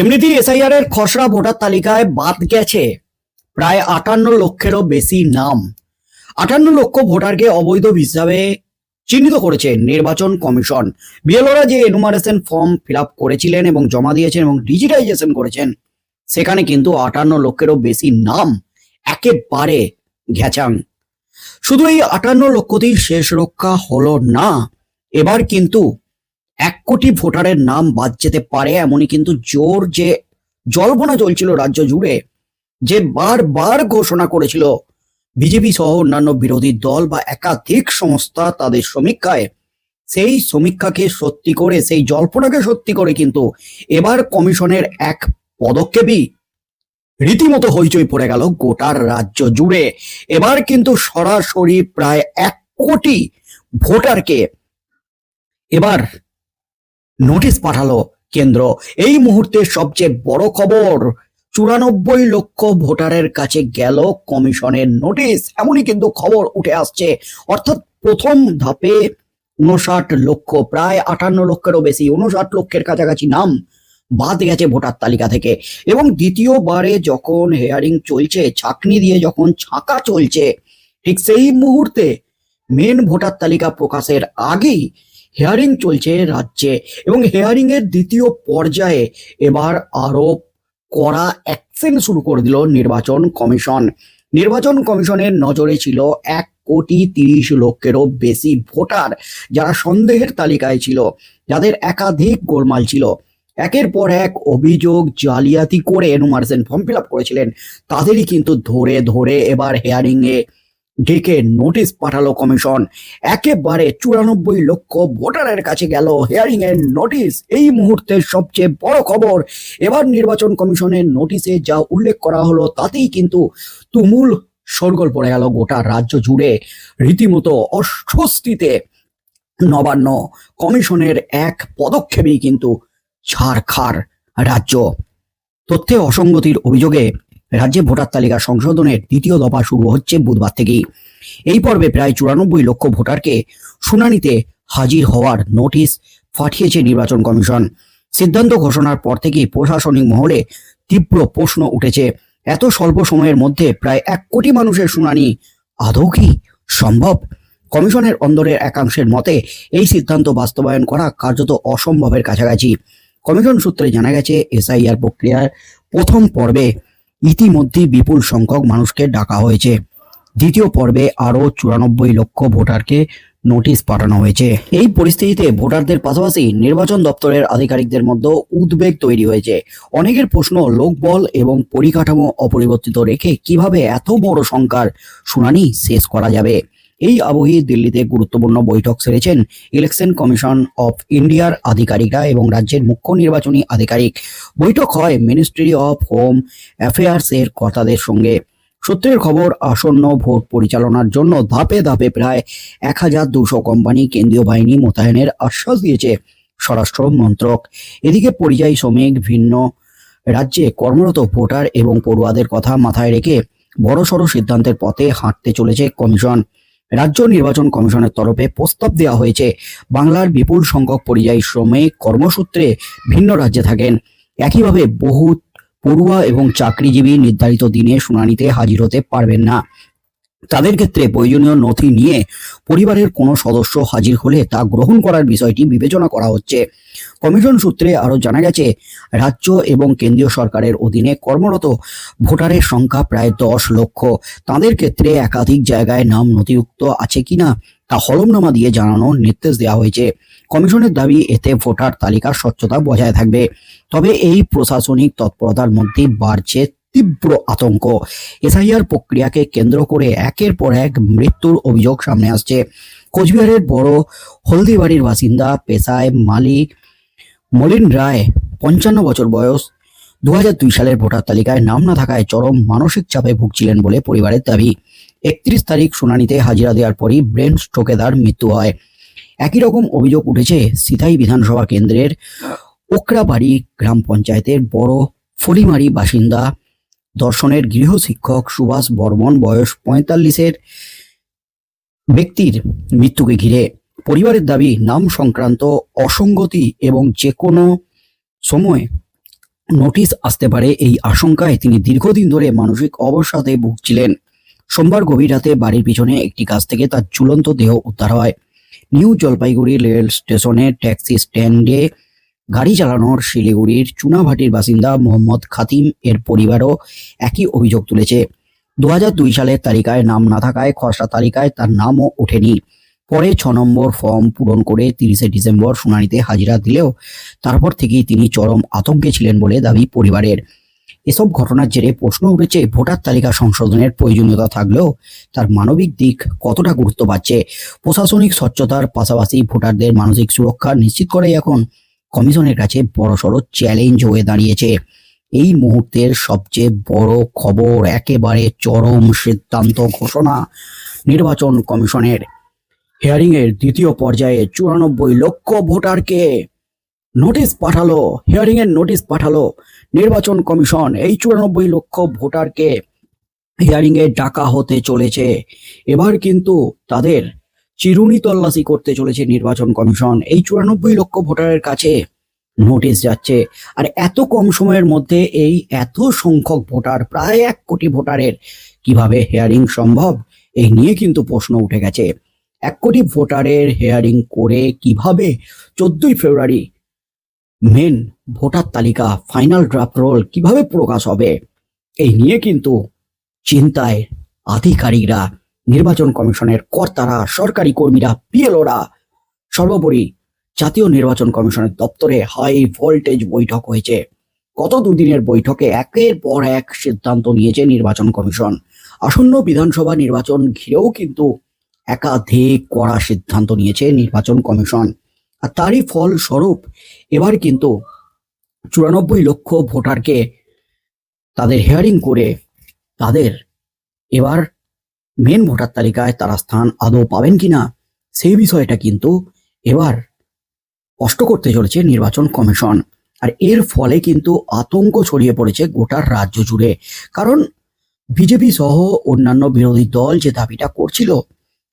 এমনিতেই এসআইআর এর খসড়া ভোটার তালিকায় বাদ গেছে। প্রায় আটান্ন লক্ষেরও বেশি নাম। আটান্ন লক্ষ ভোটারকে অবৈধ হিসাবে চিহ্নিত করেছে নির্বাচন কমিশন। বিএলওরা যে এনুমারেশন ফর্ম ফিল করেছিলেন এবং জমা দিয়েছেন এবং ডিজিটাইজেশন করেছেন, সেখানে কিন্তু আটান্ন লক্ষেরও বেশি নাম একেবারে ঘেচাং। শুধু এই আটান্ন লক্ষতেই শেষ রক্ষা হলো না, এবার কিন্তু এক কোটি ভোটারের নাম বাদ যেতে পারে এমনই কিন্তু জোর যে জল্পনা চলছিল রাজ্য জুড়ে, যে বারবার ঘোষণা করেছিল। বিজেপি সহ অন্যান্য বিরোধী দল বা একাধিক সংস্থা তাদের সমীক্ষায়। সেই সমীক্ষাকে সত্যি করে, সেই জল্পনাকে সত্যি করে কিন্তু এবার কমিশনের এক পদক্ষেপই রীতিমতো হইচই পড়ে গেল গোটার রাজ্য জুড়ে। এবার কিন্তু সরাসরি প্রায় এক কোটি ভোটারকে এবার নোটিশ পাঠালো কেন্দ্র। এই মুহূর্তে সবচেয়ে বড় খবর, চুরানব্বই লক্ষ ভোটারের কাছে গেল কমিশনের নোটিশ। এমনই কিন্তু খবর উঠে আসছে। অর্থাৎ প্রথম ধাপে উনষাট লক্ষ, প্রায় আটান্ন লক্ষেরও বেশি উনষাট লক্ষের কাছাকাছি নাম বাদ গেছে ভোটার তালিকা থেকে। এবং দ্বিতীয়বারে যখন হেয়ারিং চলছে, ছাকনি দিয়ে যখন ছাঁকা চলছে, ঠিক সেই মুহূর্তে মেন ভোটার তালিকা প্রকাশের আগেই হেয়ারিং চলছে রাজ্যে এবং হেয়ারিং এর দ্বিতীয় পর্যায়ে এবার আরও কড়া অ্যাকশন শুরু করে দিল নির্বাচন কমিশন। নির্বাচন কমিশনের নজরে ছিল এক কোটি তিরিশ লক্ষেরও বেশি ভোটার যারা সন্দেহের তালিকায় ছিল, যাদের একাধিক গোলমাল ছিল। একের পর এক অভিযোগ জালিয়াতি করে এনুমার্সেন ফর্ম ফিল আপ করেছিলেন। তাদেরই কিন্তু ধরে ধরে এবার হেয়ারিং এ ডেকে নোটিশ পাঠালো কমিশন। একেবারে চুরানব্বই লক্ষ ভোটারের কাছে গেল হিয়ারিং এর নোটিশ। এই মুহূর্তের সবচেয়ে বড় খবর, এবার নির্বাচন কমিশনের নোটিশে যা উল্লেখ করা হলো তাতেই কিন্তু তুমুল সরগোল পড়ে গেল গোটা রাজ্য জুড়ে। রীতিমতো অস্বস্তিতে নবান্ন কমিশনের এক পদক্ষেপেই কিন্তু ছাড়খাড় রাজ্য। তথ্যে অসঙ্গতির অভিযোগে রাজ্যে ভোটার তালিকা সংশোধনের দ্বিতীয় দফা শুরু হচ্ছে বুধবার থেকেই। এই পর্বে প্রায় চুরানব্বই লক্ষ ভোটারকে শুনানিতে হাজির হওয়ার নোটিশ পাঠিয়েছে নির্বাচন কমিশন। সিদ্ধান্ত ঘোষণার পর থেকেই প্রশাসনিক মহলে তীব্র প্রশ্ন উঠেছে। এত স্বল্প সময়ের মধ্যে প্রায় এক কোটি মানুষের শুনানি আদৌ কি সম্ভব? কমিশনের অন্দরের একাংশের মতে, এই সিদ্ধান্ত বাস্তবায়ন করা কার্যত অসম্ভবের কাছাকাছি। কমিশন সূত্রে জানা গেছে, এসআইআর প্রক্রিয়ার প্রথম পর্বে ইতিমধ্যে বিপুল সংখ্যক মানুষকে ডাকা হয়েছে। দ্বিতীয় পর্বে আরও চুরানব্বই লক্ষ ভোটারকে নোটিশ পাঠানো হয়েছে। এই পরিস্থিতিতে ভোটারদের পাশাপাশি নির্বাচন দপ্তরের আধিকারিকদের মধ্যে উদ্বেগ তৈরি হয়েছে। অনেকের প্রশ্ন, লোকবল এবং পরিকাঠামো অপরিবর্তিত রেখে কীভাবে এত বড় সংখ্যার শুনানি শেষ করা যাবে? এই আবহে দিল্লিতে গুরুত্বপূর্ণ বৈঠক সেরেছেন ইলেকশন কমিশন অফ ইন্ডিয়ার আধিকারিকরা এবং রাজ্যের মুখ্য নির্বাচনী আধিকারিক। বৈঠক হয় মিনিস্ট্রি অফ হোম অ্যাফেয়ার্স এর কর্তাদের সঙ্গে। সূত্রের খবর, আসন্ন ভোট পরিচালনার জন্য ধাপে ধাপে প্রায় এক হাজার দুশো কোম্পানি কেন্দ্রীয় বাহিনী মোতায়েনের আশ্বাস দিয়েছে স্বরাষ্ট্র মন্ত্রক। এদিকে পরিযায়ী শ্রমিক, ভিন্ন রাজ্যে কর্মরত ভোটার এবং পড়ুয়াদের কথা মাথায় রেখে বড়সড় সিদ্ধান্তের পথে হাঁটতে চলেছে কমিশন। রাজ্য নির্বাচন কমিশনের তরফে প্রস্তাব দেওয়া হয়েছে। বাংলার বিপুল সংখ্যক পরিযায়ী শ্রমিক কর্মসূত্রে ভিন্ন রাজ্যে থাকেন। একইভাবে বহু পড়ুয়া এবং চাকরিজীবী নির্ধারিত দিনে শুনানিতে হাজির হতে পারবেন না। তাদের ক্ষেত্রে প্রয়োজনীয় নথি নিয়ে পরিবারের কোনো সদস্য হাজির হলে তা গ্রহণ করার বিষয়টি বিবেচনা করা হচ্ছে। কমিশন সূত্রে আরও জানা গেছে, রাজ্য এবং কেন্দ্রীয় সরকারের অধীনে কর্মরত ভোটারের সংখ্যা প্রায় দশ লক্ষ। তাদের ক্ষেত্রে একাধিক জায়গায় নাম নথিভুক্ত আছে কিনা তা হলমনামা দিয়ে জানানোর নির্দেশ দেওয়া হয়েছে। কমিশনের দাবি, এতে ভোটার তালিকার স্বচ্ছতা বজায় থাকবে। তবে এই প্রশাসনিক তৎপরতার মধ্যে বাড়ছে তীব্র আতঙ্ক। এসআইআর প্রক্রিয়াকে কেন্দ্র করে একের পর এক মৃত্যুর অভিযোগ সামনে আসছে। কোচবিহারের বড় হলদিবাড়ির বাসিন্দা, পেশায় মালি মলিন রায়, পঞ্চান্ন বছর বয়স, দুহাজার দুই সালের ভোটার তালিকায় নাম না থাকায় চরম মানসিক চাপে ভুগছিলেন বলে পরিবারের দাবি। একত্রিশ তারিখ শুনানিতে হাজিরা দেওয়ার পরই ব্রেন স্ট্রোকে তার মৃত্যু হয়। একই রকম অভিযোগ উঠেছে সিতাই বিধানসভা কেন্দ্রের ওকরাবাড়ি গ্রাম পঞ্চায়েতের বড় ফলিমারি বাসিন্দা দর্শনের গৃহশিক্ষক সুভাষ বর্মন বয়স পঁয়তাল্লিশের ব্যক্তির মৃত্যুকে ঘিরে। পরিবারের দাবি, নাম সংক্রান্ত অসঙ্গতি এবং যে কোনো সময় নোটিশ আসতে পারে এই আশঙ্কায় তিনি দীর্ঘদিন ধরে মানসিক অবসাদে ভুগছিলেন। সোমবার গভীর রাতে বাড়ির পিছনে একটি গাছ থেকে তার ঝুলন্ত দেহ উদ্ধার হয়। নিউ জলপাইগুড়ি রেল স্টেশনে ট্যাক্সি স্ট্যান্ডে গাড়ি চালানোর শিলিগুড়ির চুনাভাটির বাসিন্দা মোহাম্মদ খাতিম এর পরিবারও একই অভিযোগ তুলেছে। দু দুই সালের তালিকায় নাম না থাকায় খসড়া তালিকায় তার নামও ওঠেনি। পরে ছ নম্বর ফর্ম পূরণ করে তিরিশে ডিসেম্বর শুনানিতে হাজিরা দিলেও তারপর থেকেই তিনি চরম আতঙ্কে ছিলেন বলে দাবি পরিবারের। এসব ঘটনার জেরে প্রশ্ন উঠেছে, ভোটার তালিকা সংশোধনের প্রয়োজনীয়তা থাকলেও তার মানবিক দিক কতটা গুরুত্ব পাচ্ছে? প্রশাসনিক স্বচ্ছতার পাশাপাশি ভোটারদের মানসিক সুরক্ষা নিশ্চিত করাই এখন কমিশনের কাছে বড়সড় চ্যালেঞ্জ হয়ে দাঁড়িয়েছে। এই মুহূর্তের সবচেয়ে বড় খবর, একেবারে চরম সিদ্ধান্ত ঘোষণা নির্বাচন কমিশনের। হিয়ারিং এর দ্বিতীয় পর্যায়ে চুরানব্বই লক্ষ ভোটারকে নোটিশ পাঠালো হিয়ারিং এর নোটিশ পাঠালো নির্বাচন কমিশন। এই চুরানব্বই লক্ষ ভোটারকে হিয়ারিং এ ডাকা হতে চলেছে। এবার কিন্তু তাদের চিরুনি তল্লাশি করতে চলেছে নির্বাচন কমিশন। এই চুরানব্বই লক্ষ ভোটারের কাছে নোটিশ যাচ্ছে। আর এত কম সময়ের মধ্যে এই এত সংখ্যক ভোটার, প্রায় এক কোটি ভোটারের কীভাবে হেয়ারিং সম্ভব? এই নিয়ে কিন্তু প্রশ্ন উঠে গেছে। এক কোটি ভোটারের হেয়ারিং করে কীভাবে চোদ্দই ফেব্রুয়ারি মেন ভোটার তালিকা ফাইনাল ড্রাফট রোল কীভাবে প্রকাশ হবে? এই নিয়ে কিন্তু চিন্তায় আধিকারিকরা নির্বাচন কমিশনের কর্তারা, সরকারি কর্মীরা, পিএলওরা, সর্বোপরি জাতীয় নির্বাচন কমিশনের দপ্তরে হাই ভোল্টেজ বৈঠক হয়েছে। গত দুদিনের বৈঠকে একের পর এক সিদ্ধান্ত নিয়েছে নির্বাচন কমিশন। আসন্ন বিধানসভা নির্বাচন ঘিরেও কিন্তু একাধিক কড়া সিদ্ধান্ত নিয়েছে নির্বাচন কমিশন। আর তারই ফল স্বরূপ এবার কিন্তু চুরানব্বই লক্ষ ভোটারকে তাদের হেয়ারিং করে তাদের এবার মেন ভোটার তালিকায় তারা স্থান আদৌ পাবেন কিনা, সেই বিষয়টা কিন্তু এবার কষ্ট করতে চলেছে নির্বাচন কমিশন। আর এর ফলে কিন্তু আতঙ্ক ছড়িয়ে পড়েছে গোটা রাজ্য জুড়ে। কারণ বিজেপি সহ অন্যান্য বিরোধী দল যে দাবিটা করছিল,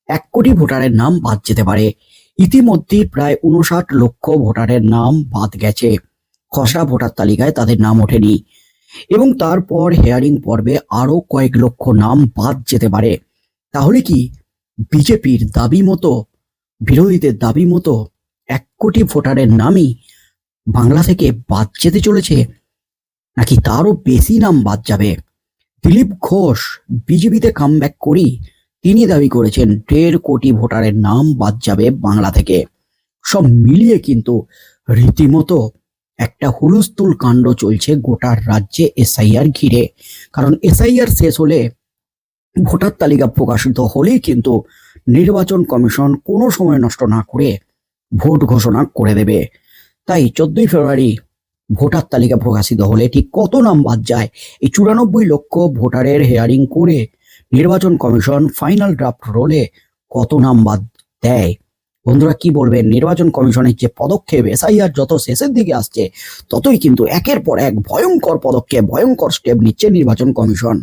এক কোটি ভোটারের নাম বাদ যেতে পারে। ইতিমধ্যে প্রায় উনষাট লক্ষ ভোটারের নাম বাদ গেছে। খসড়া ভোটার তালিকায় তাদের নাম ওঠেনি। এবং তারপর হেয়ারিং পর্বে আরও কয়েক লক্ষ নাম বাদ যেতে পারে। তাহলে কি বিজেপির দাবি মতো, বিরোধীদের দাবি মতো এক কোটি ভোটারের নামই বাংলা থেকে বাদ যেতে চলেছে? নাকি তারও বেশি নাম বাদ যাবে? দিলীপ ঘোষ বিজেপিতে কামব্যাক করি তিনি দাবি করেছেন, দেড় কোটি ভোটারের নাম বাদ যাবে বাংলা থেকে। সব মিলিয়ে কিন্তু রীতিমতো একটা হুলস্থুল কাণ্ড চলছে গোটা রাজ্যে এসআইআর ঘিরে। কারণ এসআইআর শেষ হলে ভোটার তালিকা প্রকাশিত হলেই কিন্তু নির্বাচন কমিশন কোনো সময় নষ্ট না করে ভোট ঘোষণা করে দেবে। তাই চোদ্দই ফেব্রুয়ারি ভোটার তালিকা প্রকাশিত হলে ঠিক কত নাম বাদ যায় এই চুরানব্বই লক্ষ ভোটারের হেয়ারিং করে নির্বাচন কমিশন ফাইনাল ড্রাফট রোলে কত নাম বাদ দেয়? বন্ধুরা কি বলবেন? নির্বাচন কমিশনের যে পদক্ষেপ এসআইআর যত শেষের দিকে আসছে, ততই কিন্তু একের পর এক ভয়ঙ্কর পদক্ষেপ, ভয়ঙ্কর স্টেপ নিচ্ছে নির্বাচন কমিশন।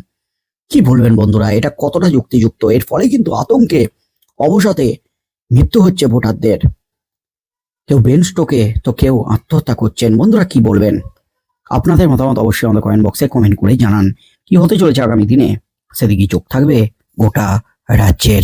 কি বলবেন বন্ধুরা? এটা কতটা যুক্তিযুক্ত? এর ফলে কিন্তু আতঙ্কে অবসাতে মৃত্যু হচ্ছে ভোটারদের। কেউ ব্রেন স্ট্রোকে তো কেউ আত্মহত্যা করছেন। বন্ধুরা, কি বলবেন? আপনাদের মতামত অবশ্যই আমাদের কমেন্ট বক্সে কমেন্ট করে জানান। কি হতে চলেছে আগামী দিনে? সেদিকে চোখ থাকবে গোটা রাজ্যের